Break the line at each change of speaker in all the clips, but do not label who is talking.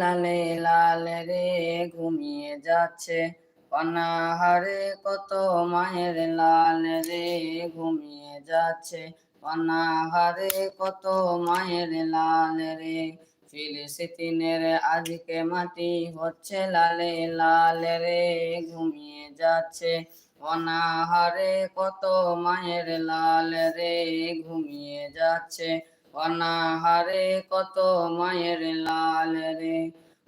লালে লালে রে ঘুমিয়ে যাচ্ছে। অনাহারে কত মায়ের লাল রে ঘুমিয়ে যাচ্ছে। অনাহারে কত মায়ের লাল রে ফিলিস্তিনের আজকে মাটি হচ্ছে লালে লাল রে ঘুমিয়ে যাচ্ছে। অনাহারে কত মায়ের লাল রে ঘুমিয়ে যাচ্ছে। অনাহারে কত মায়ের লাল রে।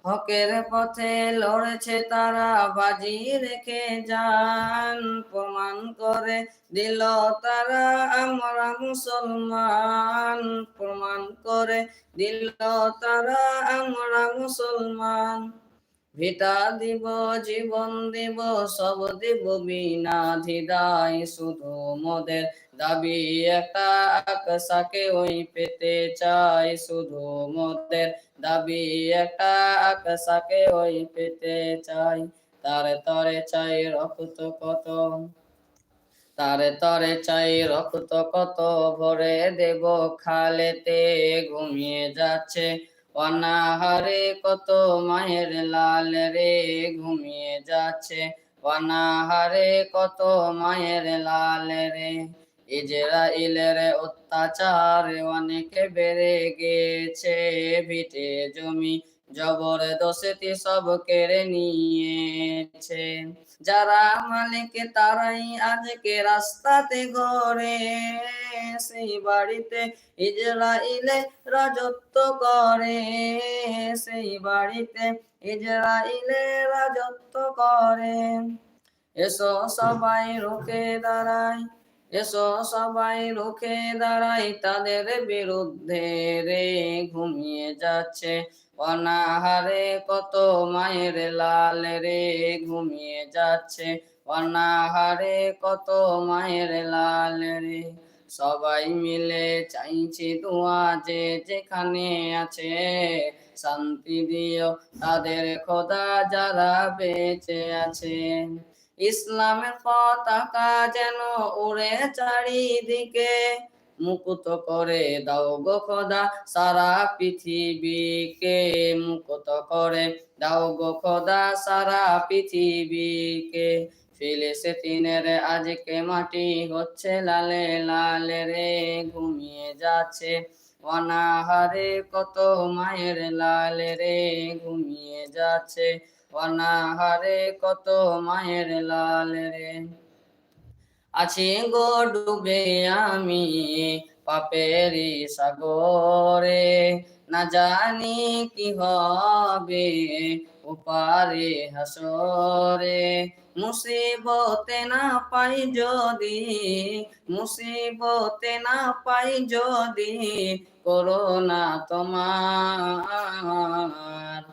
হকের পথে লড়েছে তারা, বাজি রেখে যান প্রমাণ করে দিল তারা, আমরা মুসলমান। প্রমাণ করে দিল তারা, আমরা মুসলমান। ভিটা দিব, জীবন দিব, সব দিব, বিনা ধিদাই শুধু মোদের দাবি একটা আকসাকে ওই পেতে চাই, শুধু মোদের দাবি একটা আকসাকে ওই পেতে চাই। তারে তরে চাই রক্ত কত, তারে তরে চাই রক্ত কত, ভরে দেব খালেতে ঘুমিয়ে যাচ্ছে। অনাহারে কত মায়ের লাল রে ঘুমিয়ে যাচ্ছে। অনাহারে কত মায়ের লাল রে ইজরাইলের অত্যাচার অনেক বেড়ে গেছে। ভিটে জমি জবরদস্তি সব কেড়ে নিয়েছে। যারা মালিক, তারাই আজকে রাস্তাতে ঘরে সেই বাড়িতে ইজরাইলে রাজত্ব করে। সেই বাড়িতে ইজরাইলে রাজত্ব করে। এসো সবাই রুখে দাঁড়াই। এসো সবাই রুখে দাঁড়াই তাদের বিরুদ্ধে রে ঘুমিয়ে যাচ্ছে। অনাহারে কত মায়ের লাল রে ঘুমিয়ে যাচ্ছে। অনাহারে কত মায়ের লাল রে। সবাই মিলে চাইছি দোয়া যে যেখানে আছে। শান্তি দিও তাদের খোদা যারা বেঁচে আছে। ইসলামের পতাকা যেন উড়ে চারিদিকে। মুকুত করে দাও গো খোদা সারা পৃথিবীকে। মুকুত করে দাও গো খোদা সারা পৃথিবীকে। ফিলিস্তিনের আজকে মাটি হচ্ছে লালে লালে রে ঘুমিয়ে যাচ্ছে। অনাহারে কত মায়ের লাল রে ঘুমিয়ে যাচ্ছে। অনাহারে কত মায়ের লাল রে। আছি গো ডুবে আমি পাপেরি সাগরে। না জানি কি হবে উপারে হাসরে। মুসিবতে না পাই যদি, মুসিবতে না পাই যদি করোনা তোমার।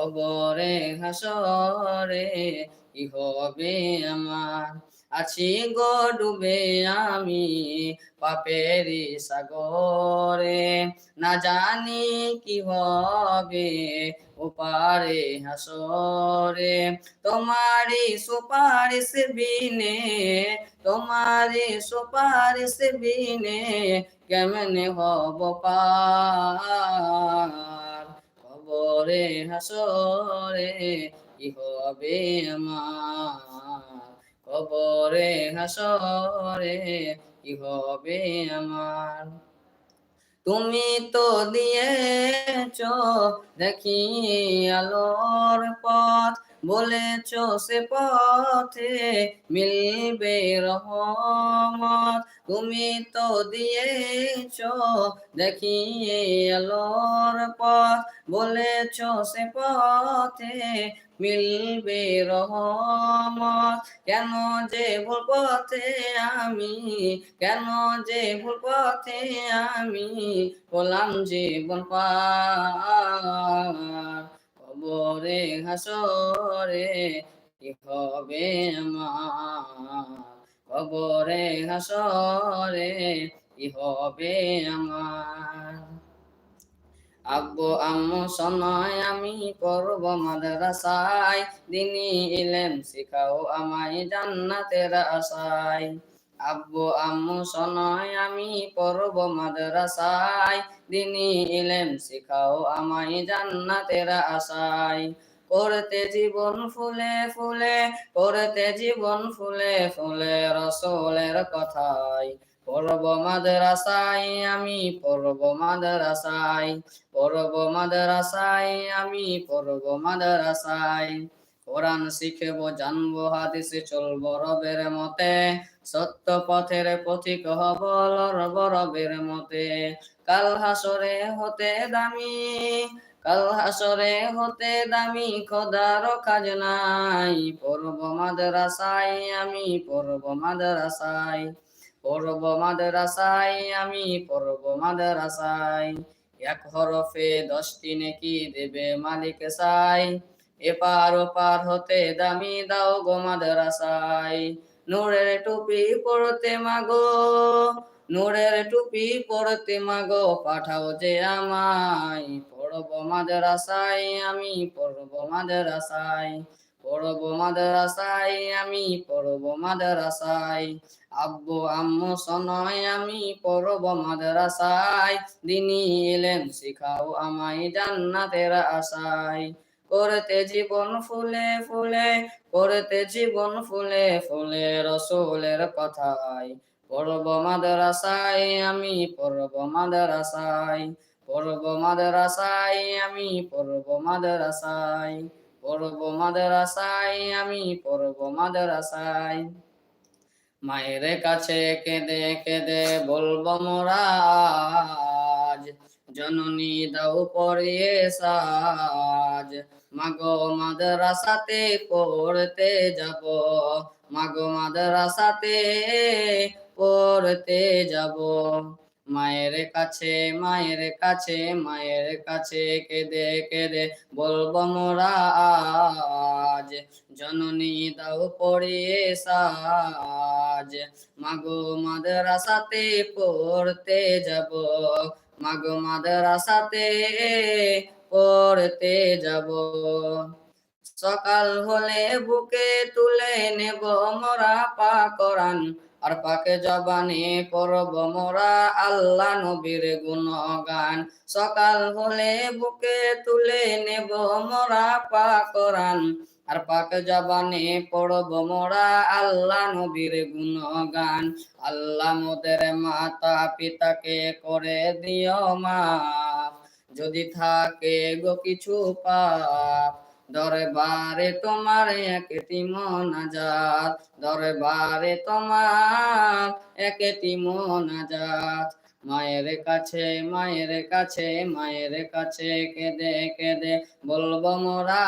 কবরে হাসরে, কি হবে আমার? আছি গো ডুবে আমি পাপেরি সাগরে। না জানি কি হবে ওপারে হাসরে। তোমারি সুপারিশ বিনে তোমারি সুপারিশ বিনে কেমনে হব পার হাসরে, কি হবে আমার? কবরে হাসরে, কি হবে আমার? তুমি তো দিয়েছ দেখি আলোর পথ, বলেছ সে পথে মিলবে রহমত। তুমি তো দিয়েছ দেখি আলোর পথ বলেছ সে পথে মিলবে রহমত। কেন যে ভুল পথে আমি, কেন যে ভুল পথে আমি বললাম জীবন পার কবরে হাসরে কি হবে আমার? কবরে হাসরে কি হবে আমার? আব্বু আম্মু শোনায় আমি করব মাদ্রাসায়। দিনী ইলেম শিখাও আমায় জান্নাতের আশায়। আব্বু আম্মু শোনায় আমি করব মাদ্রাসায়। দিনী ইলেম শিখাও আমায় জান্নাতের আশায়। করতে জীবন ফুলে ফুলে, করতে জীবন ফুলে ফুলে রসলের কথায়। পড়ব মাদ্রাসায়, আমি পড়ব মাদ্রাসায়। পড়ব মাদ্রাসায়, আমি পড়ব মাদ্রাসায়। কোরআন শিখব, জানব হাদিসে, চলবো রবের মতে। সত্য পথের পথিক হব লরব রবের মতে। কাল হাসরে হতে দামি, কাল হাসরে হতে দামি, খোদার কাজ নাই পড়ব মাদ্রাসায়, আমি পড়ব মাদ্রাসায়। পড়ব মাদ্রাসায়, আমি পড়ব মাদ্রাসায়। এক হরফে দশটি নেকি দেবে মালিক সাই? এপার ওপার হতে দামি দাও গো নূরের টুপি পড়তে মাগো, নূরের টুপি পড়তে মাগো, পাঠাও যে আমায়। পড়ব মাদ্রাসায়, আমি পড়ব মাদ্রাসায়। পড়ব মাদ্রাসায়, আমি পড়ব মাদ্রাসায়। আব্বু, আম্মু শোনয়, আমি পড়ব মাদ্রাসায়। দিনী এলেন, শিখাও আমায় জান্নাতের আশায়। করতে জীবন ফুলে ফুলে, করতে জীবন ফুলে ফুলে রসুলের কথায়। পড়ব মাদ্রাসায়, আমি পড়ব মাদ্রাসায়। পড়ব মাদ্রাসায়, আমি পড়ব মাদ্রাসায়। পড়ব মাদ্রাসায়, আমি পড়ব মাদ্রাসায়। মায়ের কাছে কেঁদে কেঁদে বলব মোরা জননী দাও পড়িয়ে সাজ। মাগো মাদ্রাসাতে পড়তে যাব, মাগো মাদ্রাসাতে পড়তে যাব। মায়ের কাছে মায়ের কাছে মায়ের কাছে কেঁদে কেঁদে বলব মোরা আজ জননী দাও পড়িয়ে সাজ। মাগো মাদ্রাসাতে পড়তে যাব, মাগো মাদ্রাসাতে পড়তে যাব। সকাল হলে বুকে তুলে নেব মোরা পা করান আর পাকে জবানে পড়ব মোরা আল্লাহ নবীর গুণগান। সকাল হলে বুকে তুলে নেব মোরা পা করান আর পাক জবানে পড়ব মোরা আল্লাহ নবীর গুণগান। আল্লাহ মোদের মাতা পিতাকে করে দিও মা। যদি থাকে গো কিছু পাপ দরবারে তোমার একটি মোনাজাত দরবারে তোমার একটি মোনাজাত মায়ের কাছে মায়ের কাছে মায়ের কাছে কেঁদে কেঁদে বলব মোরা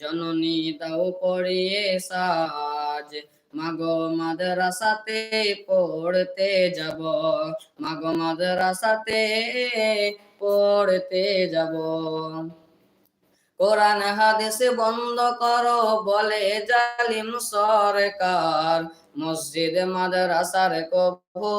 জননী দাও পড়িয়ে সাজ। মাগো মাদ্রাসাতে পড়তে যাব, মাগো মাদ্রাসাতে পড়তে যাব। কোরআন হাদিস বন্ধ করো, বলে জালিম সরকার। মসজিদ, মাদ্রাসার কভু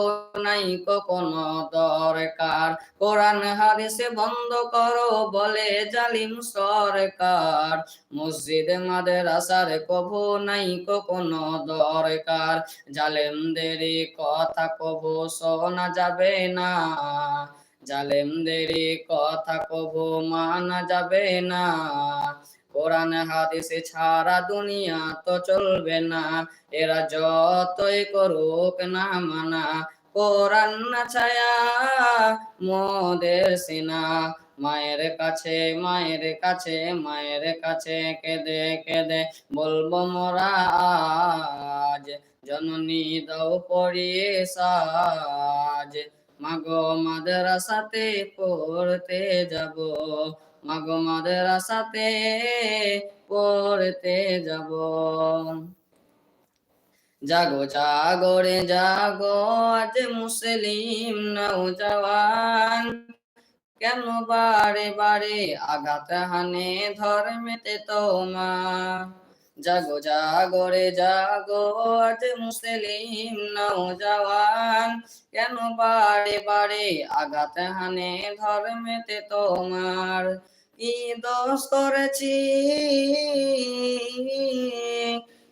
নাই কোনো দরকার। কোরআন হাদিস বন্ধ করো, বলে জালিম সরকার। মসজিদ, মাদ্রাসার কভু নাই কোনো দরকার। জালেমদের কথা কভু শোনা যাবে না। জালেমদের কথা কবু, মানা যাবে না। কোরআন, হাদিসে ছাড়া দুনিয়া তো চলবে না। এরা যতই করুক না মানা, কোরআন না ছায়া মোদের সিনা। মায়ের কাছে মায়ের কাছে মায়ের কাছে কেঁদে কেঁদে বলব মোরা আজ জননী দাও পড়িয়ে সাজ মাগো মাদ্রাসাতে পড়তে যাব, মাগো মাদ্রাসাতে পড়তে যাব। জাগো জাগরে জাগো, আজ মুসলিম নৌজওয়ান কেন বারে বারে আঘাত হানে ধর্মেতে তোমার? জাগো জাগরে জাগো, আজ মুসলিম নৌজওয়ান কেন বারে বারে আঘাত হানে ধর্মেতে তোমার? কি দোষ করেছি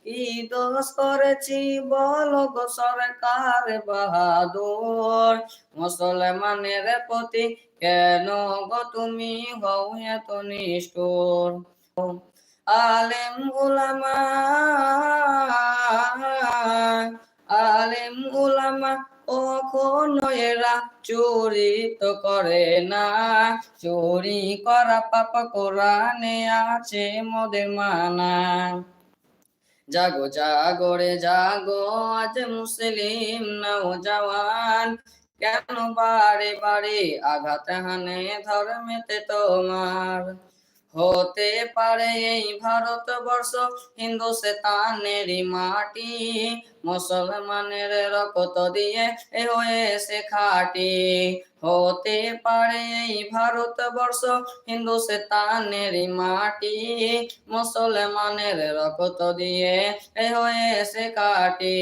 কি দোষ করেছি, বলো গো সরকার বাহাদুর। মুসলমানের প্রতি কেন গো তুমি হও এত নিষ্ঠুর? আলেম উলামা আলেম উলামা কখনো এরা চুরি তো করে না। চুরি করা পাপ কোরআনে আছে মোদের মানা। জাগো জাগরে জাগো, আজ মুসলিম নৌজওয়ান কেন বারে বারে আঘাত হানে ধর্মেতে তোমার? হতে পারে এই ভারতবর্ষ। হিন্দু হিন্দুস্তানেরই মাটি, মুসলমানের রক্ত দিয়ে এ হয়েছে খাটি। হতে পারে এই ভারতবর্ষ হিন্দুস্তানেরই মাটি, মুসলমানের রক্ত দিয়ে এ হয়েছে কাটি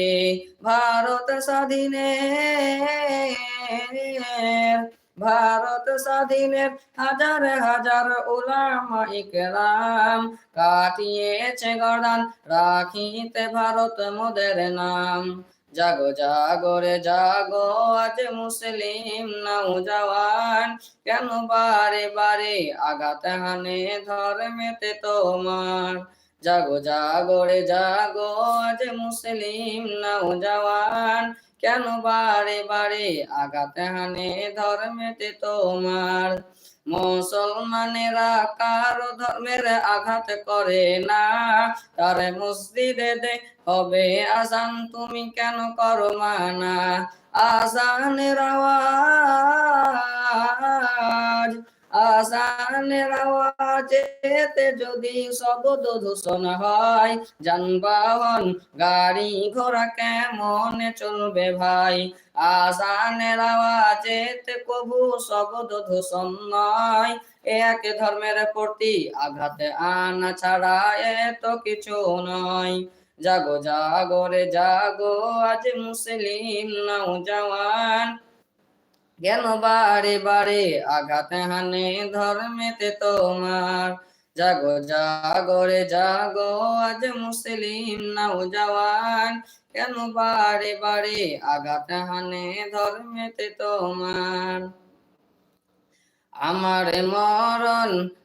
ভারত স্বাধীনের ভারত স্বাধীনের হাজার হাজার উলামা ইকরাম। কাটিয়েছে গড়ান রাখিতে ভারত মোদের নাম। জাগো জাগরে জাগো, আজ মুসলিম নৌজওয়ান কেন বারে বারে আঘাত হানে ধর্মেতে তোমার? জাগো জাগরে জাগো, আজ মুসলিম নৌজওয়ান কেন বারে বারে আঘাত হানে ধর্মেতে তোমার? মুসলমানেরা কারও ধর্মের আঘাত করে না। তার মসজিদে দে হবে আজান তুমি কেন করো মানা? আজানের আওয়াজ আজানের আওয়াজেতে যদি শব্দ দূষণ হয়, যানবাহন, গাড়ি ঘোড়া কেমন চলবে ভাই? আওয়াজেতে কবু দূষণ নয়। এক ধর্মের প্রতি আঘাত আনা ছাড়া এত কিছু নয়। জাগো জাগরে জাগো, আজ মুসলিম নৌজওয়ান কেন বারে বারে আঘাত হানে ধর্মেতে তোমার। জাগো জাগরে জাগো, আজ মুসলিম নাও জওয়ান। কেন বারে বারে আঘাত হানে ধর্মেতে তোমার। আমার মরণ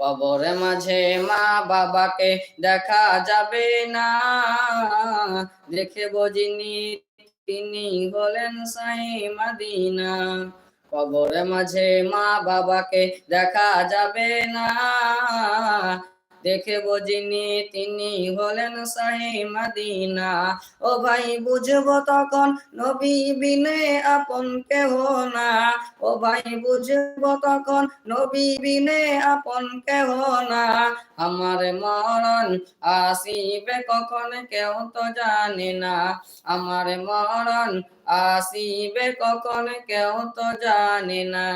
কবরে মাঝে মা বাবাকে দেখা যাবে না। দেখে বজিনি তিনি হলেন সাই মাদিনা। কবরে মাঝে মা বাবাকে দেখা যাবে না। দেখে বজিনি তিনি হলেন সাহি মাদিনা। ও ভাই, বুঝব তখন নবী বিনে আপন কেহ না। ও ভাই, বুঝব তখন নবী বিনে আপন কেহ না। আমার মরণ আসিবে কখন কেউ তো জানে না। আমার মরণ আসিবে কখন কেউ তো জানে না।